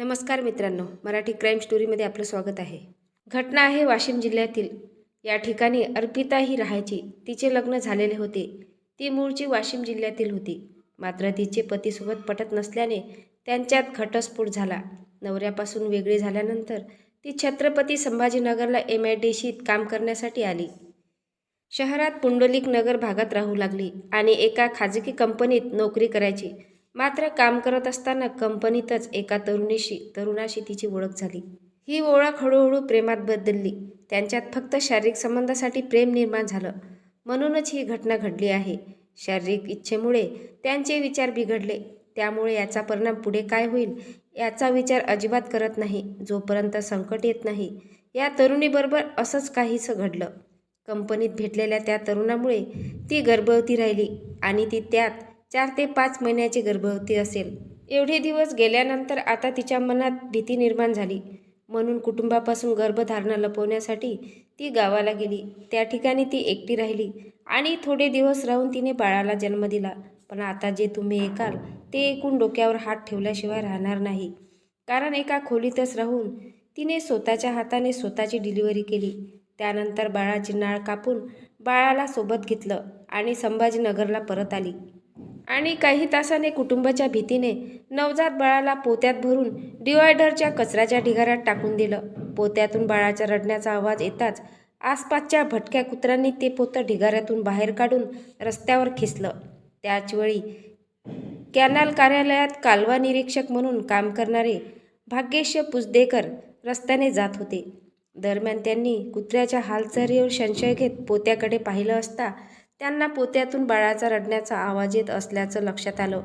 नमस्कार मित्रांनो मराठी क्राईम स्टोरीमध्ये आपलं स्वागत आहे. घटना आहे वाशिम जिल्ह्यातील. या ठिकाणी अर्पिता ही राहायची तिचे लग्न झालेले होते. ती मूळची वाशिम जिल्ह्यातील होती. मात्र तिचे पतीसोबत पटत नसल्याने त्यांच्यात घटस्फोट झाला. नवऱ्यापासून वेगळी झाल्यानंतर ती छत्रपती संभाजीनगरला एम आय डी शीत काम करण्यासाठी आली. शहरात पुंडलिक नगर भागात राहू लागली आणि एका खाजगी कंपनीत नोकरी करायची. मात्र काम करत असताना कंपनीतच एका तरुणीशी तरुणाशी तिची ओळख झाली. ही ओळख हळूहळू प्रेमात बदलली. त्यांच्यात फक्त शारीरिक संबंधासाठी प्रेम निर्माण झालं. म्हणूनच ही घटना घडली आहे. शारीरिक इच्छेमुळे त्यांचे विचार बिघडले. त्यामुळे याचा परिणाम पुढे काय होईल याचा विचार अजिबात करत नाही. जोपर्यंत संकट येत नाही या तरुणीबरोबर असंच काहीसं घडलं. कंपनीत भेटलेल्या त्या तरुणामुळे ती गर्भवती राहिली आणि ती त्यात चार ते पाच महिन्याची गर्भवती असेल. एवढे दिवस गेल्यानंतर आता तिच्या मनात भीती निर्माण झाली. म्हणून कुटुंबापासून गर्भधारणा लपवण्यासाठी ती गावाला गेली. त्या ठिकाणी ती एकटी राहिली आणि थोडे दिवस राहून तिने बाळाला जन्म दिला. पण आता जे तुम्ही ऐकाल ते ऐकून डोक्यावर हात ठेवल्याशिवाय राहणार नाही. कारण एका खोलीतच राहून तिने स्वतःच्या हाताने स्वतःची डिलिव्हरी केली. त्यानंतर बाळाची नाळ कापून बाळाला सोबत घेतलं आणि संभाजीनगरला परत आली. आणि काही तासाने कुटुंबाच्या भीतीने नवजात बाळाला पोत्यात भरून डिवायडरच्या कचऱ्याच्या ढिगाऱ्यात टाकून दिलं. पोत्यातून बाळाच्या रडण्याचा आवाज येताच आसपासच्या भटक्या कुत्र्यांनी ते पोतं ढिगाऱ्यातून बाहेर काढून रस्त्यावर खेचलं. त्याचवेळी कॅनल कार्यालयात कालवा निरीक्षक म्हणून काम करणारे भाग्येश पुजदेकर रस्त्याने जात होते. दरम्यान त्यांनी कुत्र्याच्या हालचालीवर संशय घेत पोत्याकडे पाहिलं असता त्यांना पोत्यातून बाळाचा रडण्याचा आवाज येत असल्याचं लक्षात आलं.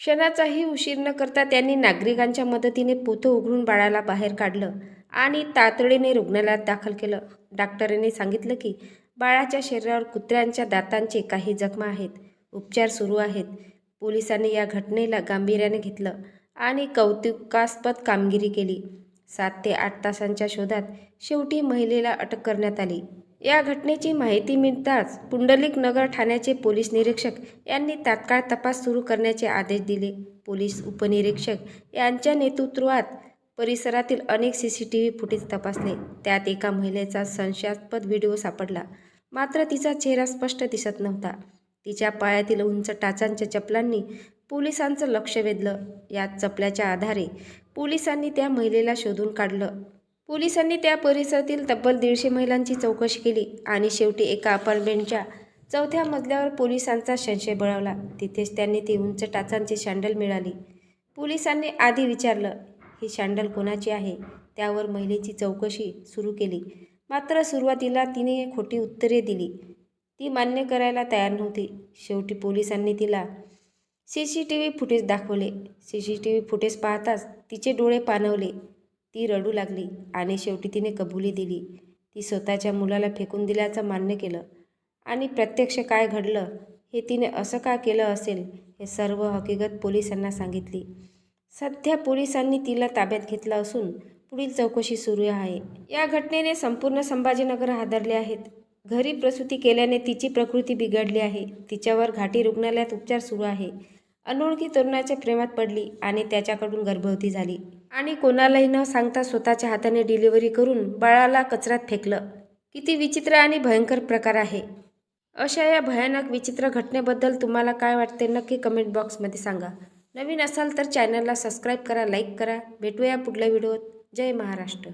क्षणाचाही उशीर न करता त्यांनी नागरिकांच्या मदतीने पोतं उघडून बाळाला बाहेर काढलं आणि तातडीने रुग्णालयात दाखल केलं. डॉक्टरांनी सांगितलं की बाळाच्या शरीरावर कुत्र्यांच्या दातांचे काही जखमा आहेत. उपचार सुरू आहेत. पोलिसांनी या घटनेला गांभीर्याने घेतलं आणि कौतुकास्पद कामगिरी केली. सात ते आठ तासांच्या शोधात शेवटी महिलेला अटक करण्यात आली. या घटनेची माहिती मिळताच पुंडलिक नगर ठाण्याचे पोलीस निरीक्षक यांनी तात्काळ तपास सुरू करण्याचे आदेश दिले. पोलीस उपनिरीक्षक यांच्या नेतृत्वात परिसरातील अनेक C C T V footage तपासले. त्यात एका महिलेचा संशयास्पद व्हिडिओ सापडला. मात्र तिचा चेहरा स्पष्ट दिसत नव्हता. तिच्या पायातील उंच टाचांच्या चपलांनी पोलिसांचं लक्ष वेधलं. या चपल्याच्या आधारे पोलिसांनी त्या महिलेला शोधून काढलं. पोलिसांनी त्या परिसरातील तब्बल दीडशे महिलांची चौकशी केली आणि शेवटी एका अपार्टमेंटच्या चौथ्या मजल्यावर पोलिसांचा संशय बळावला. तिथेच त्यांनी ती उंच टाचांची शँडल मिळाली. पोलिसांनी आधी विचारलं ही शँडल कोणाची आहे त्यावर महिलेची चौकशी सुरू केली. मात्र सुरुवातीला तिने खोटी उत्तरे दिली. ती मान्य करायला तयार नव्हती. शेवटी पोलिसांनी तिला C C T V footage दाखवले. C C T V footage पाहताच तिचे डोळे पाणवले ती रडू लागली आणि शेवटी तिने कबुली दिली. ती स्वतःच्या मुलाला फेकून दिल्याचं मान्य केलं. आणि प्रत्यक्ष काय घडलं हे तिने असं का केलं असेल हे सर्व हकीकत पोलिसांना सांगितली. सध्या पोलिसांनी तिला ताब्यात घेतलं असून पुढील चौकशी सुरू आहे. या घटनेने संपूर्ण संभाजीनगर हादरले आहेत. घरी प्रसूती केल्याने तिची प्रकृती बिघडली आहे. तिच्यावर घाटी रुग्णालयात उपचार सुरू आहे. अनोळखी तरुणाच्या प्रेमात पडली आणि त्याच्याकडून गर्भवती झाली. आणि कोणालाही न सांगता स्वतःच्या हाताने डिलिव्हरी करून बाळाला कचऱ्यात फेकलं. किती विचित्र आणि भयंकर प्रकार आहे. अशा या भयानक विचित्र घटनेबद्दल तुम्हाला काय वाटते नक्की कमेंट बॉक्समध्ये सांगा. नवीन असाल तर चॅनलला सबस्क्राईब करा लाईक करा. भेटूया पुढल्या व्हिडिओत. जय महाराष्ट्र.